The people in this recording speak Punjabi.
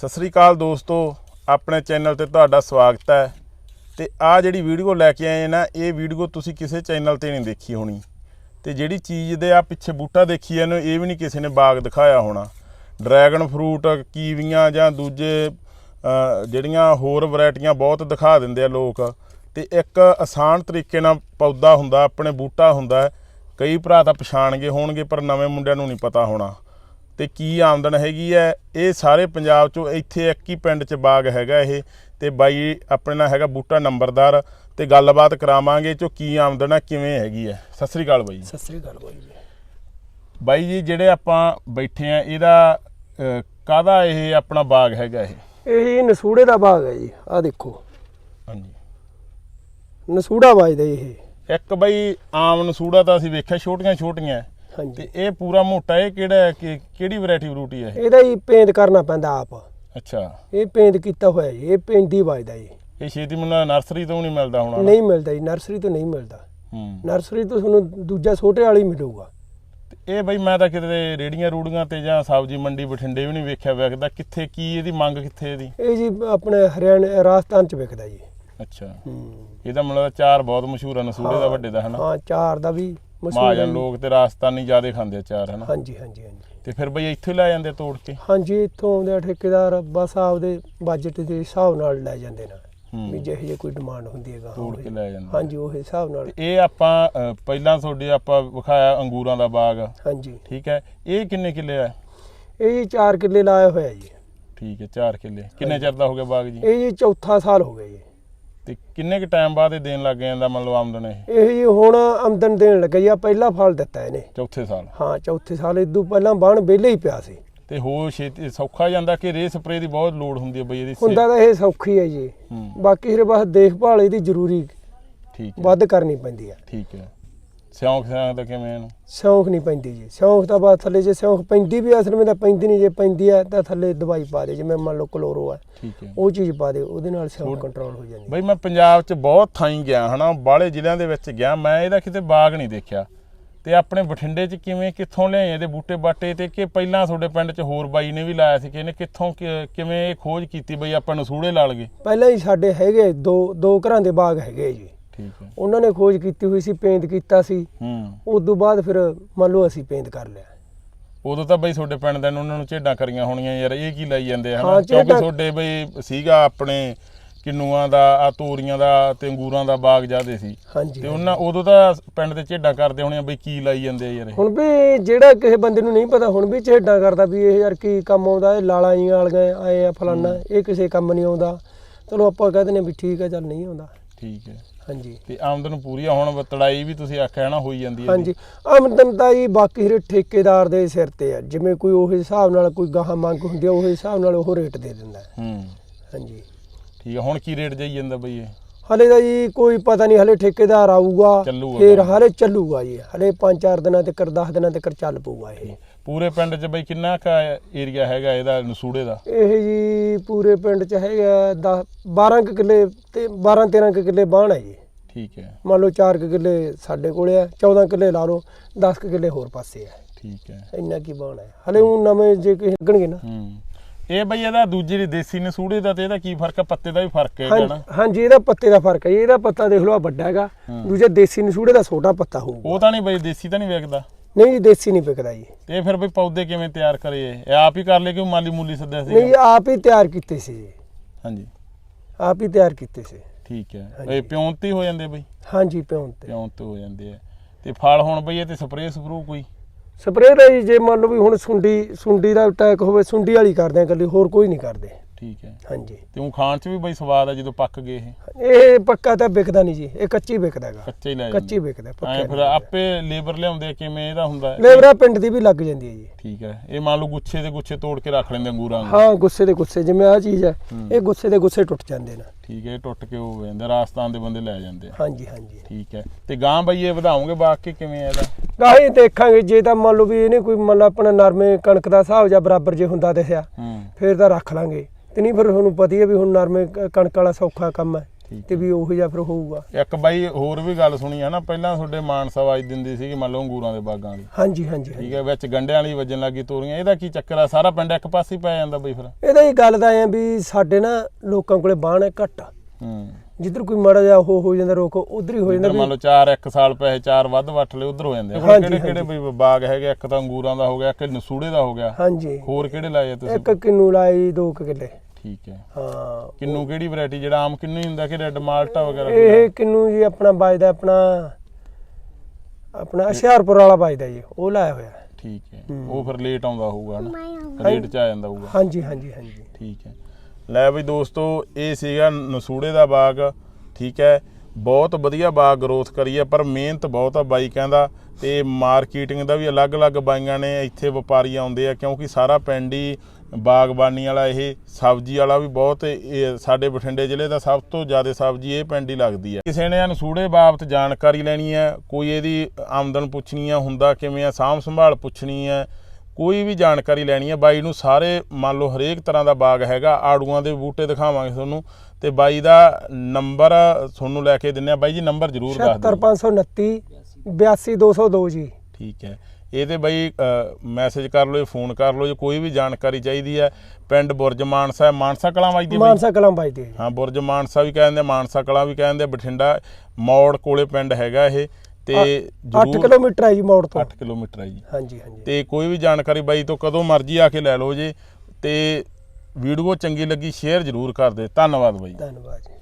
ਸਤਿ ਸ੍ਰੀ ਅਕਾਲ ਦੋਸਤੋ, ਆਪਣੇ ਚੈਨਲ ਤੇ ਤੁਹਾਡਾ ਸਵਾਗਤ ਹੈ। ਤੇ ਆ ਜਿਹੜੀ ਵੀਡੀਓ ਲੈ ਕੇ ਆਏ ਨਾ, ਇਹ ਵੀਡੀਓ ਤੁਸੀਂ ਕਿਸੇ ਚੈਨਲ ਤੇ ਨਹੀਂ ਦੇਖੀ ਹੋਣੀ। ਤੇ ਜਿਹੜੀ ਚੀਜ਼ ਦੇ ਆ ਪਿੱਛੇ ਬੂਟਾ ਦੇਖੀ ਇਹਨੂੰ ਇਹ ਵੀ ਨਹੀਂ ਕਿਸੇ ਨੇ ਬਾਗ ਦਿਖਾਇਆ ਹੋਣਾ। ਡਰੈਗਨ ਫਰੂਟ, ਕੀਵੀਆਂ ਜਾਂ ਦੂਜੇ ਜਿਹੜੀਆਂ ਹੋਰ ਵੈਰਾਈਟੀਆਂ ਬਹੁਤ ਦਿਖਾ ਦਿੰਦੇ ਆ ਲੋਕ। ਤੇ ਇੱਕ ਆਸਾਨ ਤਰੀਕੇ ਨਾਲ ਪੌਦਾ ਹੁੰਦਾ, ਆਪਣੇ ਬੂਟਾ ਹੁੰਦਾ, ਕਈ ਭਰਾ ਤਾਂ ਪਛਾਣਗੇ ਹੋਣਗੇ, ਪਰ ਨਵੇਂ ਮੁੰਡਿਆਂ ਨੂੰ ਨਹੀਂ ਪਤਾ ਹੋਣਾ। ਤੇ ਕੀ ਆਮਦਨ ਹੈਗੀ ਹੈ ਇਹ ਸਾਰੇ ਪੰਜਾਬ ਚੋਂ ਇੱਥੇ ਇੱਕ ਹੀ ਪਿੰਡ 'ਚ ਬਾਗ ਹੈਗਾ ਇਹ ਤੇ ਬਾਈ ਆਪਣੇ ਨਾਲ ਹੈਗਾ ਬੂਟਾ ਨੰਬਰਦਾਰ ਤੇ ਗੱਲਬਾਤ ਕਰਾਵਾਂਗੇ ਚੋ ਕੀ ਆਮਦਨ ਹੈ ਕਿਵੇਂ ਹੈਗੀ ਹੈ। ਸਤਿ ਸ੍ਰੀ ਅਕਾਲ ਬਾਈ ਸਤਿ ਸ੍ਰੀ ਅਕਾਲ ਬਾਈ ਜੀ। ਬਾਈ ਜੀ ਜਿਹੜੇ ਆਪਾਂ ਬੈਠੇ ਆ ਇਹਦਾ ਕਾਹਦਾ ਇਹ ਆਪਣਾ ਬਾਗ ਹੈਗਾ ਇਹ? ਇਹ ਜੀ ਨਸੂੜੇ ਦਾ ਬਾਗ ਹੈ ਜੀ ਆ ਦੇਖੋ। ਹਾਂਜੀ। ਨਸੂੜਾ ਵੱਜਦਾ ਜੀ ਇਹ। ਇੱਕ ਬਾਈ ਆਮ ਨਸੂੜਾ ਤਾਂ ਅਸੀਂ ਵੇਖਿਆ ਛੋਟੀਆਂ ਛੋਟੀਆਂ ਹਾਂਜੀ। ਤੇ ਇਹ ਪੂਰਾ ਮੋਟਾ ਇਹ ਕਿਹੜਾ ਹੈ ਕਿ ਕਿਹੜੀ ਵੈਰਾਈਟੀ ਵਰੂਟੀ ਹੈ ਇਹ? ਇਹਦਾ ਹੀ ਪੇਂਟ ਕਰਨਾ ਪੈਂਦਾ ਆਪ। ਅੱਛਾ। ਇਹ ਪੇਂਟ ਕੀਤਾ ਹੋਇਆ ਜੀ ਇਹ ਪੈਂਦੀ ਵੱਜਦਾ ਜੀ। ਇਹ ਛੇਤੀ ਮੈਨੂੰ ਨਰਸਰੀ ਤੋਂ ਨਹੀਂ ਮਿਲਦਾ ਹੋਣਾ? ਨਹੀਂ ਮਿਲਦਾ ਜੀ ਨਰਸਰੀ ਤੋਂ ਨਹੀਂ ਮਿਲਦਾ। ਹੂੰ। ਨਰਸਰੀ ਤੋਂ ਤੁਹਾਨੂੰ ਦੂਜਾ ਛੋਟੇ ਵਾਲੀ ਮਿਲੂਗਾ। ਤੇ ਇਹ ਬਈ ਮੈਂ ਤਾਂ ਕਿਤੇ ਰੇੜੀਆਂ ਰੂੜੀਆਂ ਤੇ ਜਾਂ ਸਬਜ਼ੀ ਮੰਡੀ ਬਠਿੰਡੇ ਵੀ ਨਹੀਂ ਵੇਖਿਆ ਵੇਖਦਾ ਕਿੱਥੇ ਕੀ ਇਹਦੀ ਮੰਗ ਕਿੱਥੇ ਇਹਦੀ? ਇਹ ਜੀ ਆਪਣੇ ਹਰਿਆਣਾ ਰਾਜਸਥਾਨ ਚ ਵਿਕਦਾ ਜੀ। ਅੱਛਾ। ਹੂੰ। ਇਹਦਾ ਮਤਲਬ ਚਾਰ ਬਹੁਤ ਮਸ਼ਹੂਰ ਆ ਨਸੂੜੇ ਦਾ ਵੱਡੇ ਦਾ ਹਨਾ? ਹਾਂ ਚਾਰ ਦਾ ਵੀ ਮਸ਼ਹੂਰ ਹੈ ਮਹਾਜਨ ਜੀ। ਲੋਕ ਤੇ ਰਾਜਸਥਾਨੀ ਜ਼ਿਆਦੇ ਖਾਂਦੇ ਆ ਚਾਰ ਹਨਾ? ਹਾਂਜੀ ਹਾਂਜੀ ਹਾਂਜੀ। ਤੇ ਫਿਰ ਬਈ ਇੱਥੇ ਲੈ ਜਾਂਦੇ ਤੋੜ ਕੇ? ਹਾਂਜੀ ਇੱਥੋਂ ਆਉਂਦੇ ਆ ਠੇਕੇਦਾਰ ਬਸ ਆਪਦੇ ਬਜਟ ਦੇ ਹਿਸਾਬ ਨਾਲ ਲੈ ਜਾਂਦੇ ਨੇ। ਹੂੰ। ਵੀ ਜਿਹੇ ਜਿਹੇ ਕੋਈ ਡਿਮਾਂਡ ਹੁੰਦੀ ਹੈਗਾ ਤੋੜ ਕੇ ਲੈ ਜਾਂਦੇ ਹਾਂਜੀ ਉਹ ਹਿਸਾਬ ਨਾਲ। ਇਹ ਆਪਾਂ ਅ, ਪਹਿਲਾਂ ਤੁਹਾਡੇ ਆਪਾਂ ਵਿਖਾਇਆ ਅੰਗੂਰਾਂ ਦਾ ਬਾਗ। ਹਾਂਜੀ। ਠੀਕ ਹੈ? ਇਹ ਕਿੰਨੇ ਕਿੱਲੇ ਆ? ਇਹ ਜੀ 4 ਕਿੱਲੇ ਲਾਇਆ ਹੋਇਆ ਜੀ। ਠੀਕ ਹੈ 4 ਕਿੱਲੇ। ਕਿੰਨੇ ਚਿਰ ਦਾ ਹੋ ਗਿਆ ਬਾਗ ਜੀ? ਇਹ ਜੀ ਚੌਥਾ ਸਾਲ ਹੋ ਗਿਆ ਜੀ। ਤੇ ਕਿੰਨੇ ਕ ਟਾਈਮ ਬਾਅਦ ਇਹ ਦੇਣ ਲੱਗ ਜਾਂਦਾ ਮਤਲਬ ਆਮਦਨ ਇਹ? ਇਹ ਜੀ ਹੁਣ ਆਮਦਨ ਦੇਣ ਲੱਗਾ ਜੀ ਆ ਪਹਿਲਾ ਫਲ ਦਿੱਤਾ ਇਹਨੇ। ਚੌਥੇ ਸਾਲ। ਹਾਂ ਚੌਥੇ ਸਾਲ ਇਦੋਂ ਪਹਿਲਾਂ ਬਣ ਵਿਹਲੇ ਹੀ ਪਿਆ ਸੀ। ਤੇ ਹੋਰ ਛੇਤੀ ਸੌਖਾ ਜਾਂਦਾ ਕਿ ਰੇ ਸਪਰੇ ਦੀ ਬਹੁਤ ਲੋੜ ਹੁੰਦੀ ਹੈ ਬਈ ਇਹਦੀ ਹੁੰਦਾ ਤਾਂ ਇਹ ਸੌਖੀ ਹੈ ਜੀ। ਹੂੰ। ਬਾਕੀ ਫਿਰ ਬਸ ਦੇਖਭਾਲ ਇਹਦੀ ਜ਼ਰੂਰੀ ਠੀਕ ਹੈ। ਵੱਧ ਕਰਨੀ ਪੈਂਦੀ ਹੈ। ਠੀਕ ਹੈ। ਸਿਉਂਖ ਸਿਉਂਖ ਦਾ ਕਿਵੇਂ ਇਹਨੂੰ ਸ਼ੌਂਕ ਨਹੀਂ ਪੈਂਦੀ ਜੀ। ਸ਼ੌਂਕ ਤਾਂ ਬਾਅਦ ਥੱਲੇ ਜੇ ਸ਼ੌਂਕ ਪੈਂਦੀ ਵੀ ਅਸਲ ਵਿੱਚ ਤਾਂ ਪੈਂਦੀ ਨਹੀਂ। ਜੇ ਪੈਂਦੀ ਹੈ ਤਾਂ ਥੱਲੇ ਦਵਾਈ ਪਾ ਦੇ ਜਿਵੇਂ ਮੰਨ ਲਓ ਕਲੋਰੋ ਠੀਕ ਹੈ। ਉਹ ਚੀਜ਼ ਪਾ ਦੇ ਉਹਦੇ ਨਾਲ ਥੋੜ੍ਹ- ਕੰਟਰੋਲ ਹੋ ਜਾਂਦੀ। ਬਈ ਮੈਂ ਪੰਜਾਬ 'ਚ ਬਹੁਤ ਥਾਈਂ ਗਿਆ ਹਨਾ ਬਾਹਲੇ ਜ਼ਿਲ੍ਹਿਆਂ ਦੇ ਵਿੱਚ ਗਿਆ। ਮੈਂ ਇਹਦਾ ਕਿਤੇ ਬਾਗ ਨਹੀਂ ਦੇਖਿਆ। ਤੇ ਆਪਣੇ ਬਠਿੰਡੇ 'ਚ ਕਿਵੇਂ ਕਿੱਥੋਂ ਲਿਆਏ ਇਹਦੇ ਬੂਟੇ ਬਾਟੇ ਤੇ ਕਿ ਪਹਿਲਾਂ ਤੁਹਾਡੇ ਪਿੰਡ 'ਚ ਹੋਰ ਬਾਈ ਨੇ ਵੀ ਲਾਇਆ ਸੀ ਕਿ ਇਹਨੇ ਕਿੱਥੋਂ ਕਿਵੇਂ ਇਹ ਖੋਜ ਕੀਤੀ ਬਈ ਆਪਾਂ ਨੂੰ ਸੂੜੇ ਲਾ ਲਗੇ ਪਹਿਲਾਂ ਹੀ ਸਾਡੇ ਹੈਗੇ ਦੋ ਦੋ ਘਰਾਂ ਦੇ ਬਾਗ ਹੈਗੇ ਜੀ। ਠੀਕ ਹੈ। ਉਹਨਾਂ ਨੇ ਖੋਜ ਕੀਤੀ ਹੋਈ ਸੀ ਪੇਂਟ ਕੀਤਾ ਸੀ। ਹੂੰ। ਉਸ ਤੋਂ ਬਾਅਦ ਫਿਰ ਮੰਨ ਲਓ ਅਸੀਂ ਪੇਂਟ ਕਰ ਲਿਆ। ਉਦੋਂ ਤਾਂ ਬਈ ਤੁਹਾਡੇ ਪਿੰਡ ਦੇ ਨੂੰ ਉਹਨਾਂ ਨੂੰ ਝੇਡਾਂ ਕਰੀਆਂ ਹੋਣੀਆਂ ਯਾਰ ਇਹ ਕੀ ਲਾਈ ਜਾਂਦੇ ਹਨਾ? ਕਿਉਂਕਿ ਤੁਹਾਡੇ ਬਈ ਸੀਗਾ ਆਪਣੇ ਕਿੰਨੂਆਂ ਦਾ ਆ ਤੋਰੀਆਂ ਦਾ ਤੇ ਅੰਗੂਰਾਂ ਦਾ ਬਾਗ ਜਾਦੇ ਸੀ। ਤੇ ਉਹਨਾਂ ਉਦੋਂ ਤਾਂ ਪਿੰਡ ਦੇ ਝੇਡਾਂ ਕਰਦੇ ਹੋਣੇ ਬਈ ਕੀ ਲਾਈ ਜਾਂਦੇ ਯਾਰ ਹੁਣ ਵੀ ਜਿਹੜਾ ਕਿਸੇ ਬੰਦੇ ਨੂੰ ਨਹੀਂ ਪਤਾ ਹੁਣ ਵੀ ਝੇਡਾਂ ਕਰਦਾ ਵੀ ਇਹ ਯਾਰ ਕੀ ਕੰਮ ਆਉਂਦਾ ਇਹ ਲਾਲਾਂ ਜੀਆਂ ਵਾਲੀਆਂ ਆਏ ਆ ਫਲਾਨਾ ਇਹ ਕਿਸੇ ਕੰਮ ਨਹੀਂ ਆਉਂਦਾ। ਚਲੋ ਆਪਾਂ ਕਹਿ ਦਿੰਦੇ ਵੀ ਠੀਕ ਹੈ ਚੱਲ ਨਹੀਂ ਆਉਂਦਾ। ਠੀਕ ਹੈ। ਹਾਂਜੀ। ਤੇ ਆਮਦਨ ਪੂਰੀ ਆ ਹੁਣ ਤੜਾਈ ਵੀ ਤੁਸੀਂ ਆਖਿਆ ਨਾ ਹੋਈ ਜਾਂਦੀ ਹੈ ਹਾਂਜੀ ਆਮਦਨ ਤਾਂ ਜੀ ਬਾਕੀ ਹਰੇ ਠੇਕੇਦਾਰ ਦੇ ਸਿਰ ਤੇ ਆ ਜਿਵੇਂ ਕੋਈ ਉਹ ਹਿਸਾਬ ਨਾਲ ਕੋਈ ਗਾਹਾਂ ਮੰਗ ਹੁੰਦੀ ਆ ਉਹ ਹਿਸਾਬ ਨਾਲ ਉਹ ਰੇਟ ਦੇ ਦਿੰਦਾ। ਹੈ। ਹਾਂਜੀ। ਠੀਕ ਹੈ ਹੁਣ ਕੀ ਰੇਟ ਜਾਈ ਜਾਂਦਾ ਬਈ ਇਹ? ਹਲੇ ਤਾਂ ਜੀ ਕੋਈ ਪਤਾ ਨਹੀਂ ਹਲੇ ਠੇਕੇਦਾਰ ਆਊਗਾ ਚੱਲੂਗਾ ਫਿਰ। ਹਲੇ ਚੱਲੂਗਾ ਜੀ ਹਲੇ 5-4 ਦਿਨਾਂ ਤੱਕ 10 ਦਿਨਾਂ ਤੱਕ ਚੱਲ ਪਊਗਾ ਇਹ। ਪੂਰੇ ਪਿੰਡ 'ਚ ਬਈ ਕਿੰਨਾ ਕਾ ਏਰੀਆ ਹੈਗਾ ਇਹਦਾ ਨਸੂੜੇ ਦਾ? ਇਹ ਜੀ ਪੂਰੇ ਪਿੰਡ ਚ ਹੈਗਾ 10 12 ਕੁ ਕਿੱਲੇ ਤੇ 12 13 ਕੁ ਕਿੱਲੇ ਬਾਣ ਹੈ ਜੀ। ਠੀਕ ਹੈ। ਮੰਨ ਲਓ 4 ਕੁ ਕਿੱਲੇ ਸਾਡੇ ਕੋਲੇ ਆ 14 ਕਿੱਲੇ ਲਾ ਲਓ 10 ਕੁ ਕਿੱਲੇ ਹੋਰ ਪਾਸੇ ਆ। ਠੀਕ ਹੈ। ਇੰਨਾ ਕੀ ਬਾਣ ਹੈ ਹਲੇ ਉਹ ਨਵੇਂ ਜੇ ਕੋਈ ਲੱਗਣਗੇ ਨਾ। ਹੂੰ। ਇਹ ਬਈ ਇਹਦਾ ਦੂਜੀ ਦੀ ਦੇਸੀ ਨਸੂੜੇ ਦਾ ਤੇ ਇਹਦਾ ਕੀ ਫ਼ਰਕ ਹੈ ਪੱਤੇ ਦਾ ਵੀ ਫ਼ਰਕ ਹਾਂ- ਨਾ। ਹਾਂਜੀ ਇਹਦਾ ਪੱਤੇ ਦਾ ਫ਼ਰਕ ਹੈ ਇਹਦਾ ਪੱਤਾ ਦੇਖ ਲਓ ਆ ਵੱਡਾ ਹੈਗਾ। ਦੂਜਾ ਦੇਸੀ ਨਸੂੜੇ ਦਾ ਛੋਟਾ ਪੱਤਾ ਹੋਊਗਾ। ਉਹ ਤਾਂ ਨਹੀਂ ਬਈ ਦੇਸੀ ਤਾਂ ਨਹੀਂ ਵੇਖਦਾ। ਨਹੀਂ ਜੀ ਦੇਸੀ ਨਹੀਂ ਵਿਕਦਾ ਜੀ। ਇਹ ਫਿਰ ਬਈ ਪੌਦੇ ਕਿਵੇਂ ਤਿਆਰ ਕਰੇ ਇਹ ਆਪ ਹੀ ਕਰ ਲਏ ਕਿ ਮਾਲੀ ਮੂਲੀ ਸੱਦਿਆ ਸੀ? ਨਹੀਂ ਆਪ ਹੀ ਤਿਆਰ ਕੀਤੇ ਸੀ ਜੀ। ਹਾਂਜੀ। ਆਪ ਹੀ ਤਿਆਰ ਕੀਤੇ ਸੀ। ਠੀਕ ਹੈ। ਇਹ ਪਿਉਂਤ ਹੀ ਹੋ ਜਾਂਦੇ ਬਈ? ਹਾਂਜੀ ਪਿਉਣ ਤੇ। ਪਿਉਂਤ ਹੋ ਜਾਂਦੇ ਆ। ਤੇ ਫਲ ਹੁਣ ਬਈ ਇਹ ਤੇ ਸਪਰੇਅ ਸਪਰੂ ਕੋਈ? ਸਪਰੇਅ ਦਾ ਜੀ ਮੰਨ ਲਓ ਵੀ ਹੁਣ ਸੁੰਡੀ ਸੁੰਡੀ ਦਾ ਅਟੈਕ ਹੋਵੇ ਸੁੰਡੀ ਵਾਲੀ ਕਰਦੇ ਆ ਇਕੱਲੀ ਹੋਰ ਕੋਈ ਨਹੀਂ ਕਰਦੇ। ਠੀਕ ਹੈ। ਹਾਂਜੀ। ਤੇ ਉਹ ਖਾਣ ਚ ਵੀ ਬਈ ਸਵਾਦ ਆ ਜਦੋਂ ਪੱਕ ਗਏ ਇਹ? ਇਹ ਪੱਕਾ ਤਾਂ ਵਿਕਦਾ ਨਹੀਂ ਜੀ। ਇਹ ਕੱਚੀ ਵਿਕਦਾ ਹੈਗਾ। ਕੱਚੇ ਹੀ ਲੈ ਕੱਚੀ ਜਾਂਦੇ ਵਿਕਦਾ ਐ ਪੱਕਾ ਫਿਰ ਆਪੇ ਲੇਬਰ ਲਿਆਉਂਦੇ ਆ, ਕਿਵੇਂ ਇਹਦਾ ਹੁੰਦਾ ਹੈ? ਲੇਬਰਾ ਪਿੰਡ ਦੀ ਵੀ ਲੱਗ ਜਾਂਦੀ ਹੈ ਜੀ। ਠੀਕ ਹੈ। ਇਹ ਮੰਨ ਲਓ ਗੁੱਛੇ ਦੇ ਗੁੱਛੇ ਤੋੜ ਕੇ ਰੱਖ ਲੈਂਦੇ ਅੰਗੂਰਾਂ ਨੂੰ। ਹਾਂ ਗੁੱਸੇ ਦੇ ਗੁੱਸੇ ਜਿਵੇਂ ਆ ਚੀਜ਼ ਹੈ। ਇਹ ਗੁੱਸੇ ਦੇ ਗੁੱਸੇ ਟੁੱਟ ਜਾਂਦੇ ਨੇ। ਠੀਕ ਹੈ ਇਹ ਟੁੱਟ ਕੇ ਉਹ ਹੋ ਜਾਂਦੇ ਰਾਜਸਥਾਨ ਦੇ ਬੰਦੇ ਲੈ ਜਾਂਦੇ ਆ। ਹਾਂਜੀ ਹਾਂਜੀ। ਠੀਕ ਹੈ। ਤੇ ਗਾਂ ਬਈ ਇਹ ਵਧਾਉਂਗੇ ਬਾਕ ਕਿਵੇਂ ਆ ਇਹਦਾ ਗਾਹੀ ਦੇਖਾਂਗੇ ਜੇ ਤਾਂ ਮੰਨ ਲਓ ਵੀ ਇਹਨੇ ਕੋਈ ਮੰਨ ਲਾ ਆਪਣਾ ਨਰਮੇ ਕਣਕ ਦਾ ਹਿਸਾਬ ਜਾਂ ਬਰਾਬਰ ਜੇ ਹੁੰਦਾ ਦਿਖਿਆ ਹੂੰ। ਫੇਰ ਤਾਂ ਰੱਖ ਲਾਂਗੇ। ਤੇ ਨਹੀਂ ਫਿਰ ਤੁਹਾਨੂੰ ਪਤਾ ਹੀ ਹੈ ਵੀ ਹੁਣ ਨਰਮੇ ਕ- ਕਣਕ ਵਾਲਾ ਸੌਖਾ ਕੰਮ ਹੈ ਠੀਕ ਤੇ ਵੀ ਉਹੋ ਜਿਹਾ ਫਿਰ ਹੋਊਗਾ। ਇੱਕ ਬਾਈ ਹੋਰ ਵੀ ਗੱਲ ਸੁਣੀ ਹੈ ਨਾ ਪਹਿਲਾਂ ਤੁਹਾਡੇ ਮਾਨਸਾ ਆਵਾਜ਼ ਦਿੰਦੀ ਸੀ ਮੰਨ ਲਓ ਅੰਗੂਰਾਂ ਦੇ ਬਾਗਾਂ ਦੀ ਹਾਂਜੀ ਹਾਂਜੀ ਹਾਂਜੀ। ਠੀਕ ਹੈ ਵਿੱਚ ਗੰਡਿਆਂ ਵਾਲੀ ਵੱਜਣ ਲੱਗੀ ਤੋਰੀਆਂ ਇਹਦਾ ਕੀ ਚੱਕਰ ਆ? ਸਾਰਾ ਪਿੰਡ ਇੱਕ ਪਾਸੇ ਹੀ ਪੈ ਜਾਂਦਾ ਬਈ ਫਿਰ। ਇਹਦਾ ਹੀ ਗੱਲ ਤਾਂ ਐ ਵੀ ਸਾਡੇ ਨਾ ਲੋਕਾਂ ਕੋਲੇ ਬਾਣ ਹੈ ਘੱਟ। ਹੂੰ। ਜਿੱਧਰ ਕੋਈ ਮਾੜਾ ਜਿਹਾ ਹੋ ਹੋ ਜਾਂਦਾ ਰੋਕ ਉਧਰ ਹੀ ਹੋ ਜਾਂਦਾ ਮੰਨ ਵੀ ਲਓ ਚਾਰ ਇੱਕ ਸਾਲ ਪੈਸੇ ਚਾਰ ਵੱਧ ਵੱਟ ਲਏ ਉਧਰ ਹੋ ਜਾਂਦੇ ਆ। ਹੁਣ ਕਿਹੜੇ ਕਿਹੜੇ ਬਈ ਬਾਗ ਹੈਗੇ ਇੱਕ ਤਾਂ ਅੰਗੂਰਾਂ ਦਾ ਹੋ ਗਿਆ ਇੱਕ ਨਸੂੜੇ ਦਾ ਹੋ ਗਿਆ। ਹਾਂਜੀ। ਹੋਰ ਕਿਹੜੇ ਲਾਏ ਤੁਸੀਂ? ਇੱਕ ਕਿੰਨੂ ਲਾਈ ਦੋ ਕਿੱਲੇ। ਠੀਕ ਹੈ। ਹਾਂ। ਕਿੰਨੂ ਕਿਹੜੀ ਵੈਰਾਈਟੀ ਜਿਹੜਾ ਆਮ ਕਿੰਨੂ ਹੀ ਹੁੰਦਾ ਕਿ ਰੈੱਡ ਮਾਲਟਾ ਵਗੈਰਾ ਇਹ ਕਿੰਨੂ ਜੀ ਆਪਣਾ ਵੱਜਦਾ ਆਪਣਾ ਆਪਣਾ ਹੁਸ਼ਿਆਰਪੁਰ ਵਾਲਾ ਵੱਜਦਾ ਜੀ ਉਹ ਲਾਇਆ ਹੋਇਆ। ਠੀਕ ਹੈ। ਹੂੰ। ਉਹ ਫਿਰ ਲੇਟ ਆਉਂਦਾ ਹੋਊਗਾ ਹਨਾ? ਰੇਟ ਚ ਆ ਜਾਂਦਾ ਹੋਊਗਾ। ਹਾਂਜੀ ਹਾਂਜੀ ਹਾਂਜੀ। ਠੀਕ ਹੈ। ਲੈ ਵੀ ਦੋਸਤੋ, ਇਹ ਸੀਗਾ ਨਸੂੜੇ ਦਾ ਬਾਗ, ਠੀਕ ਹੈ। ਬਹੁਤ ਵਧੀਆ ਬਾਗ ਗਰੋਥ ਕਰੀ ਹੈ, ਪਰ ਮਿਹਨਤ ਬਹੁਤ ਆ ਬਾਈ ਕਹਿੰਦਾ। ਤੇ ਮਾਰਕੀਟਿੰਗ ਦਾ ਵੀ ਅਲੱਗ-ਅਲੱਗ ਬਾਈਆਂ ਨੇ ਇੱਥੇ ਵਪਾਰੀ ਆਉਂਦੇ ਆ, ਕਿਉਂਕਿ ਸਾਰਾ ਪਿੰਡ ਹੀ ਬਾਗਬਾਨੀ ਵਾਲਾ ਇਹ, ਸਬਜ਼ੀ ਵਾਲਾ ਵੀ ਬਹੁਤ, ਇਹ ਸਾਡੇ ਬਠਿੰਡੇ ਜ਼ਿਲ੍ਹੇ ਦਾ ਸਭ ਤੋਂ ਜ਼ਿਆਦਾ ਸਬਜ਼ੀ ਇਹ ਪਿੰਡ ਹੀ ਲੱਗਦੀ ਹੈ। ਕਿਸੇ ਨੇ ਨਸੂੜੇ ਬਾਬਤ ਜਾਣਕਾਰੀ ਲੈਣੀ ਹੈ, ਕੋਈ ਇਹਦੀ ਆਮਦਨ ਪੁੱਛਣੀ ਹੈ, ਹੁੰਦਾ ਕਿਵੇਂ ਆ ਸਾਂਭ ਸੰਭਾਲ ਪੁੱਛਣੀ ਹੈ ਕੋਈ ਵੀ ਜਾਣਕਾਰੀ ਲੈਣੀ ਹੈ ਬਾਈ ਨੂੰ ਸਾਰੇ ਮੰਨ ਲਓ ਹਰੇਕ ਤਰ੍ਹਾਂ ਦਾ ਬਾਗ ਹੈਗਾ ਆੜੂਆਂ ਦੇ ਬੂਟੇ ਦਿਖਾਵਾਂਗੇ ਤੁਹਾਨੂੰ ਤੇ ਬਾਈ ਦਾ ਨੰਬਰ ਤੁਹਾਨੂੰ ਲੈ ਕੇ ਦਿੰਨੇ ਆ। ਬਾਈ ਜੀ ਨੰਬਰ ਜ਼ਰੂਰ ਦੱਸ ਦਿਓ। 70529 82202 ਜੀ। ਠੀਕ ਹੈ। ਇਹ ਤੇ ਬਾਈ ਮੈਸੇਜ ਕਰ ਲਓ ਜਾਂ ਫੋਨ ਕਰ ਲਓ ਜੇ ਕੋਈ ਵੀ ਜਾਣਕਾਰੀ ਚਾਹੀਦੀ ਹੈ ਪਿੰਡ ਬੁਰਜ ਮਾਨਸਾ ਹੈ, ਮਾਨਸਾ ਕਲਾਂ ਵੱਜਦੀ ਹੈ ਮਾਨਸਾ ਕਲਾਂ ਵੱਜਦੇ ਜੀ। ਹਾਂ ਬੁਰਜ ਮਾਨਸਾ ਵੀ ਕਹਿੰਦੇ ਮਾਨਸਾ ਕਲਾਂ ਵੀ ਕਹਿੰਦੇ ਬਠਿੰਡਾ ਮੌੜ ਕੋਲੇ ਪਿੰਡ ਹੈਗਾ ਇਹ। ਤੇ 8 ਜ਼ਰੂਰ ਕਿਲੋਮੀਟਰ ਹੈ ਜੀ ਮੋੜ ਤੋਂ। 8 ਕਿਲੋਮੀਟਰ ਹੈ ਜੀ। ਹਾਂਜੀ ਹਾਂਜੀ। ਤੇ ਕੋਈ ਵੀ ਜਾਣਕਾਰੀ ਬਾਈ ਤੋਂ ਕਦੋਂ ਮਰਜ਼ੀ ਆ ਕੇ ਲੈ ਲਓ ਜੇ ਤੇ ਵੀਡੀਓ ਚੰਗੀ ਲੱਗੀ ਸ਼ੇਅਰ ਜ਼ਰੂਰ ਕਰ ਦੇ। ਧੰਨਵਾਦ ਬਾਈ। ਧੰਨਵਾਦ ਜੀ।